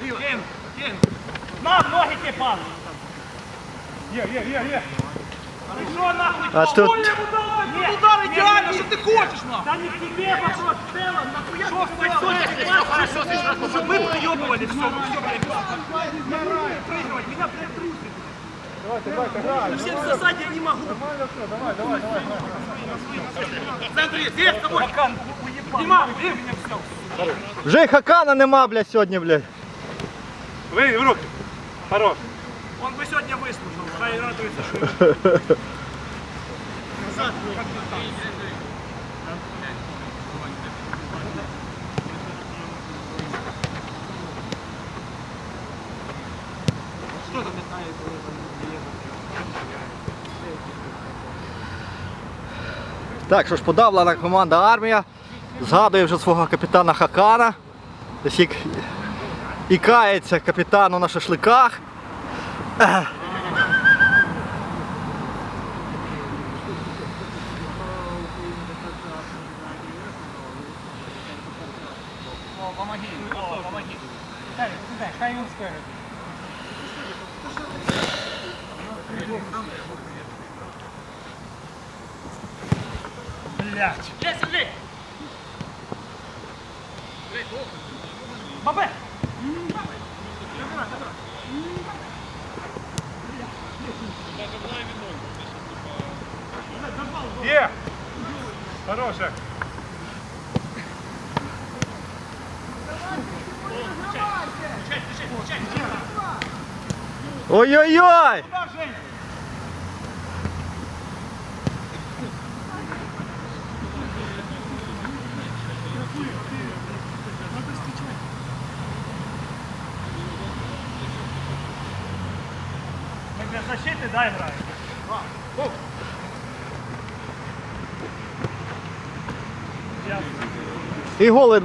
Кин, кин. На, ноги тебе пан. Є, є, є, є. Що нахуй? А тут реально, что ты хочешь, нам? Да не к тебе вопрос, в целом, нахуя Что в целом? Все хорошо, ты сейчас уже мы проебывали, все, мы все проебывали. Проигрывать, меня прям трусит. Давай, давай, давай. Всем в засаде не могу. Нормально все, давай, давай, давай. В центрі, ти з тобою. Хакан, уєбан. Нема, блін, мене все. Вже й Хакана нема, блядь, сьогодні, блядь. Вийди в руки. Хорош. Он би сьогодні вислужив, хай радується, що Так, що ж подавлена команда армія. Згадує вже свого капітана Хакана. Десь і кається капітану на шашликах. хай він скаже. Блять. Лезь, блядь. Бабе! Е! Хорошая! Ой-ой-ой! Для защиты, да, играем? І гол від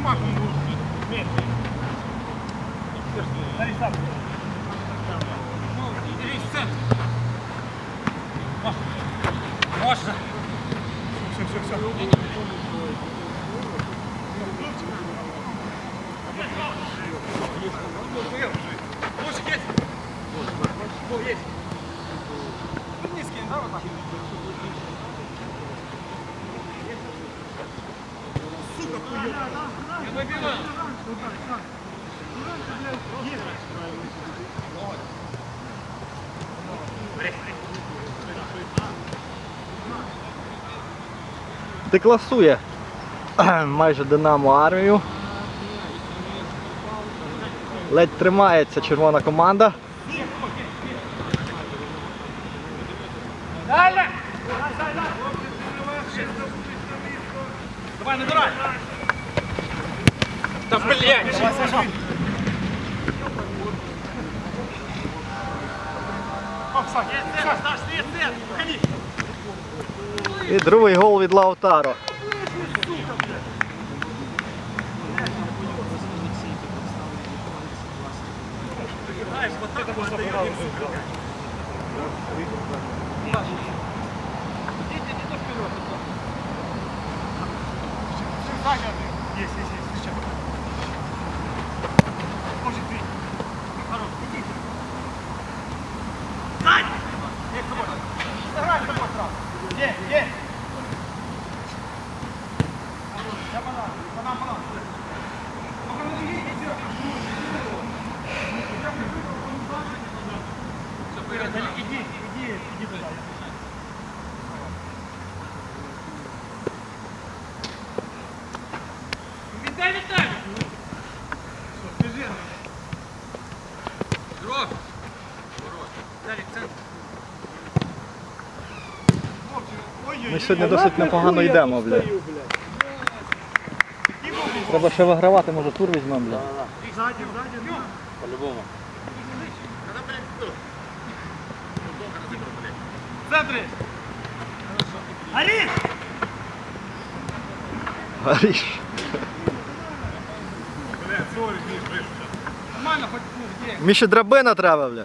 нема кому. Нет. Смотри, сам. Иди в центр. Можно. Все, все, все. Декласує кхе, майже Динамо армію. Ледь тримається червона команда. Давай, набирай. Да блядь. Давай, Саша. Есть, свет, Саш, свет, свет. Выходи. І другий гол від Лаутаро. Есть, есть, есть. Ми сьогодні досить непогано йдемо, блядь. Треба ще вигравати, може тур візьмемо, бля. Ззаді, ззаді. По-любому. В центрі. Аріш! Горіш. Нормально, хоч, ну, є. Мені драбина треба, бля.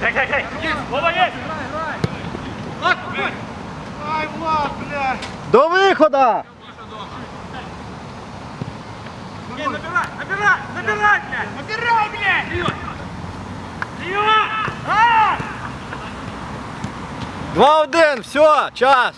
Гей, гей, гей! Вова є! Влад, виходь! Ай, Влад, блядь! До виходу! Ей, набирай, набирай, набирай, блядь! Набирай, блядь! Вперед! Вперед! А! 2-1, все, час.